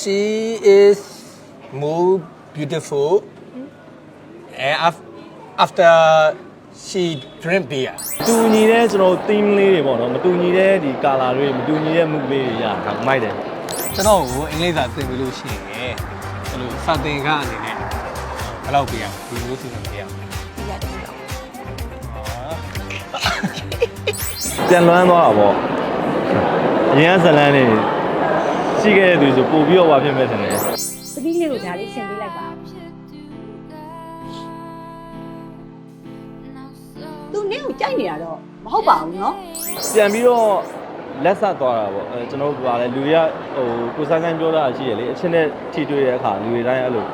She is more beautiful and af- after she drink beer. တူညီတဲ့ကျွန်တော် theme လေးတွေပေါ့နော်မတူညီတဲ့ဒီ color တွေမတူညီတဲ့ mood လေးတွေရတာမိုက်တယ်ကျွန်တော်ကိုအင်္ဂလိပ်စာသင်ပြီးလို့ရှိရင်အဲ့လိုစာသင်ခအနေနဲ့ဘယ်လောက်ပြရမလဲဒီလိုစီစဉ်ပြရမလဲပြန်လွမ်းသွားတာပေါ့အရင်ကဇလန်းနေ ရှိခဲ့တဲ့သူဆိုပို့ပြီးတော့ဝါဖြစ်မဲ့တယ်။သမီးလေးကိုဒါလေးရှင်းပေးလိုက်ပါ။သူနဲ့ကိုကြိုက်နေတာတော့မဟုတ်ပါဘူးနော်ပြန်ပြီးတော့လက်ဆက်သွားတာပေါ့အဲကျွန်တော်တို့ကလည်းလူတွေကဟိုကိုစားဆိုင်ပြောတာရှိရလေအချင်းနဲ့ထိတွေ့တဲ့အခါလူတွေတိုင်းအဲ့လို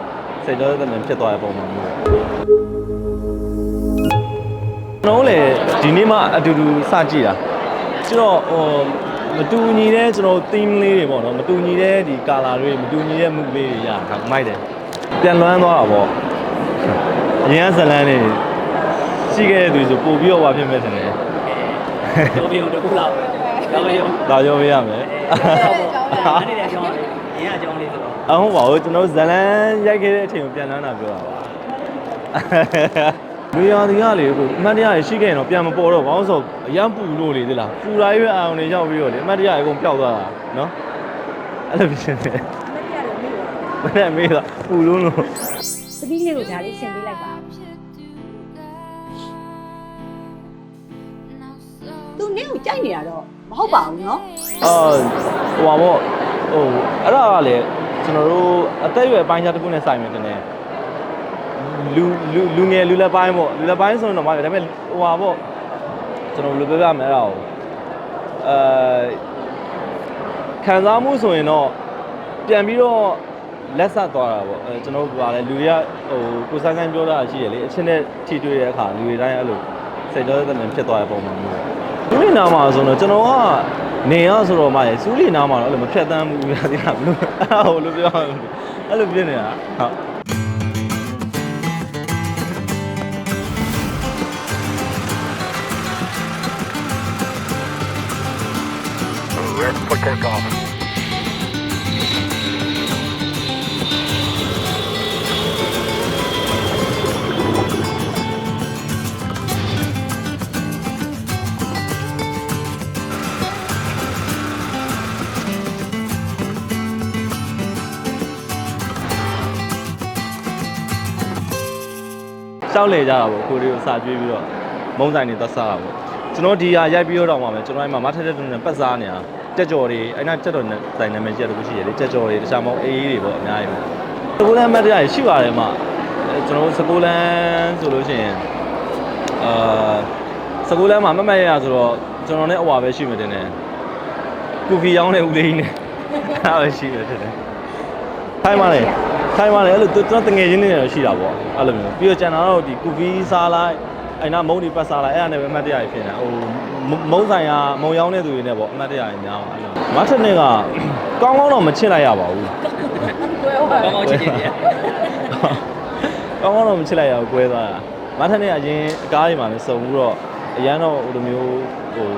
စိတ်တော်တဲ့တန်ဖြစ်သွားတဲ့ပုံမှန်မျိုးကျွန်တော်လည်းဒီနေ့မှအတူတူစကြည့်တာကျွန်တော်ဟို မတူညီတဲ့ကျွန်တော် theme လေးတွေပေါ့နော်မတူညီတဲ့ဒီ color တွေမတူညီတဲ့ mood လေးတွေရတာမိုက်တယ်ပြန်လွမ်းသွားတာပေါ့အရင်ကဇလန်းနေရှိခဲ့တဲ့သူဆိုပို့ပြီးတော့ဝါဖြစ်မဲ့တယ်တို့ပြုံတစ်ခုလောက်တော့ရုံဒါကြောပြရမယ်အားနေတဲ့အကြောင်းရင်းအကြောင်းလေးဆိုတော့အဟုတ်ပါဘူးကျွန်တော်ဇလန်းရိုက်ခဲ့တဲ့အချိန်ကိုပြန်လန်းတာပြောတာပါ လူရသည်ကလေကိုအမှတ်တရရရှိခဲ့ရင်တော့ပြန်မပေါ်တော့ဘာလို့ဆိုအရန်ပူလို့လေဒီလားပူလာရွေးအောင်နေရောက်ပြီးတော့လေအမှတ်တရအကုန်ပျောက်သွားတာနော်အဲ့လိုဖြစ်နေမနဲ့မေးတော့ပူလို့လို့ သမီးလေးကိုဒါလေးရှင်းပေးလိုက်ပါသူနင်းကိုကြိုက်နေရတော့မဟုတ်ပါဘူးเนาะ အော်ဟိုပါပေါ့ဟိုအဲ့ဒါကလေကျွန်တော်တို့အသက်အရွယ်ပိုင်းခြားတစ်ခုနဲ့ဆိုင်မယ်တင်တယ် လူလူလူငယ်လူလက်ပိုင်းပေါ့လူလက်ပိုင်းဆိုရင်တော့မဟုတ်ဘူးဒါပေမဲ့ဟိုပါပေါ့ကျွန်တော်ဘယ်လိုပြောပြမလဲအဲ့ဒါကိုအဲခံစားမှုဆိုရင်တော့ပြန်ပြီးတော့လက်ဆက်သွားတာပေါ့အဲကျွန်တော်တို့ကလည်းလူတွေကဟိုကိုစန်းစန်းပြောတာရှိရလေအချင်းနဲ့ထိတွေ့တဲ့အခါလူတွေတိုင်းအဲ့လိုစိတ်တော်တဲ့တည်းဖြစ်သွားတဲ့ပုံမှန်မျိုးစူးလီနာမှာဆိုတော့ကျွန်တော်ကနေရဆိုတော့မှရစူးလီနာမှာတော့အဲ့လိုမဖြတ်တမ်းဘူးပြသလားဘလို့အဲ့ဒါကိုလို့ပြောရမယ်အဲ့လိုပြနေတာဟုတ် ရှောက်လေကြတာပေါ့ကိုရီကိုစာကျွေးပြီးတော့မုံဆိုင်နေသက်စားတာပေါ့ကျွန်တော်ဒီဟာရိုက်ပြီးတော့မှမယ်ကျွန်တော်အဲ့မှာမထက်တဲ့တူနဲ့ပတ်စားနေတာ တက်ကြော်တွေအဲ့နာတက်တော်နဲ့ဆိုင်နာမည်ကြီးတခုရှိရလေတက်ကြော်တွေတခြားမဟုတ်အေးအေးတွေပေါ့အများကြီးပဲစကူလန်မတ်တရားရှိပါတယ်မှာအဲကျွန်တော်စကူလန်ဆိုလို့ရှိရင်အာစကူလန်မှာမတ်မတ်ရရဆိုတော့ကျွန်တော်နဲ့အဝါပဲရှိမှတင်တယ်ကူဖီရောင်းတဲ့ဦးလေးနဲ့အဲ့ဒါပဲရှိတယ်တင်တယ်ထိုင်းပါလေထိုင်းပါလေအဲ့လိုသူကျွန်တော်တငယ်ချင်းတွေတော့ရှိတာပေါ့အဲ့လိုမျိုးပြီးတော့ကျန်တာတော့ဒီကူဗီစားလိုက် အဲ့နာမုံဒီပတ်စားလိုက်အဲ့ဒါနဲ့ပဲအမှတ်တရဖြစ်နေတာဟိုမုံဆိုင်ကမုံရောင်းတဲ့သူတွေနဲ့ပေါ့အမှတ်တရများပါအဲ့လိုမထက်နဲ့ကကောင်းကောင်းတော့မချစ်လိုက်ရပါဘူးကောင်းကောင်းချစ်ချင်တယ်ကောင်းကောင်းတော့မချစ်လိုက်ရဘူးကွဲသွားတာမထက်နဲ့ကအရင်အကားတွေမှာလည်းစုံပြီးတော့အရန်တော့ဟိုလိုမျိုးဟို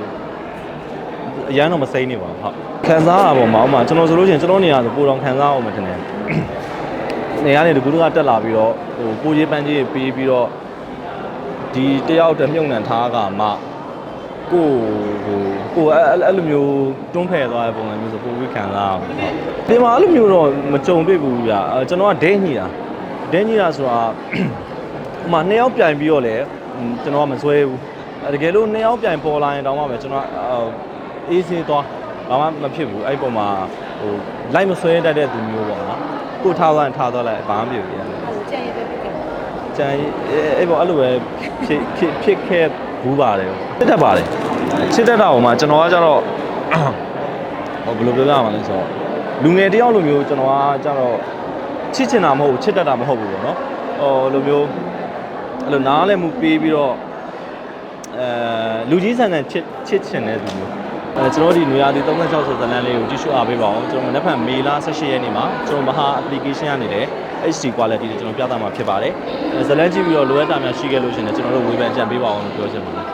အရန်တော့မစိမ့်နေပါဘူးဟုတ်ခံစားရပါပေါ့မအောင်မကျွန်တော်ဆိုလို့ရှိရင်ကျွန်တော်နေရာဆိုပိုတော့ခံစားအောင်မထင်နဲ့နေရာနေတကူတကတက်လာပြီးတော့ဟိုကိုကြီးပန်းကြီးပေးပြီးတော့ ဒီတယောက်တည်းမြုံနှံထားကမှကိုဟိုကိုအဲ့အဲ့လိုမျိုးတွန်းဖယ်သွားတဲ့ပုံစံမျိုးဆိုပိုပြီးခံစားအောင်ဟုတ်ဒီမှာအဲ့လိုမျိုးတော့မကြုံတွေ့ဘူးဗျာအဲကျွန်တော်ကဒဲညီတာဒဲညီတာဆိုတာဟိုမှာနှစ်ယောက်ပြိုင်ပြီးတော့လေကျွန်တော်ကမစွဲဘူးအဲတကယ်လို့နှစ်ယောက်ပြိုင်ပေါ်လာရင်တောင်မှပဲကျွန်တော်ကအေးဆေးသွားဘာမှမဖြစ်ဘူးအဲ့ပုံမှာဟိုလိုက်မစွဲတတ်တဲ့သူမျိုးပေါ့နော်ကိုထားသွားရင်ထားသွားလိုက်ဘာမှမဖြစ်ဘူးပြန်ဟိုကြံရတဲ့ပြစ်တယ် ကျန်အဲ့အဲ့ပေါ်အဲ့လိုပဲဖြစ်ဖြစ်ဖြစ်ခဲ့ဘူးပါတယ်ချစ်တတ်ပါတယ်ချစ်တတ်တာဟိုမှာကျွန်တော်ကကြတော့ဟိုဘယ်လိုပြောပြရမှာလဲဆိုတော့လူငယ်တယောက်လိုမျိုးကျွန်တော်ကကြတော့ချစ်ချင်တာမဟုတ်ဘူးချစ်တတ်တာမဟုတ်ဘူးပေါ့နော်ဟိုလိုမျိုးအဲ့လိုနားလည်းမှုပေးပြီးတော့အဲလူကြီးဆန်ဆန်ချစ်ချစ်ချင်တဲ့သူမျိုးအဲ ကျွန်တော်ဒီနွေရာသီ36ဆိုဇလန်လေးကိုကြည့်ရှုအားပေးပါအောင်ကျွန်တော်မနေ့ကမေလ18ရက်နေ့မှာကျွန်တော်မဟာ application ကနေလည်း HD quality တွေကျွန်တော်ပြသမှာဖြစ်ပါတယ်အဲဇလန်ကြည့်ပြီးတော့လိုအပ်တာများရှိခဲ့လို့ရှိရင်လည်းကျွန်တော်တို့ဝေဖန်ကြံပေးပါအောင်လို့ပြောချင်ပါတယ်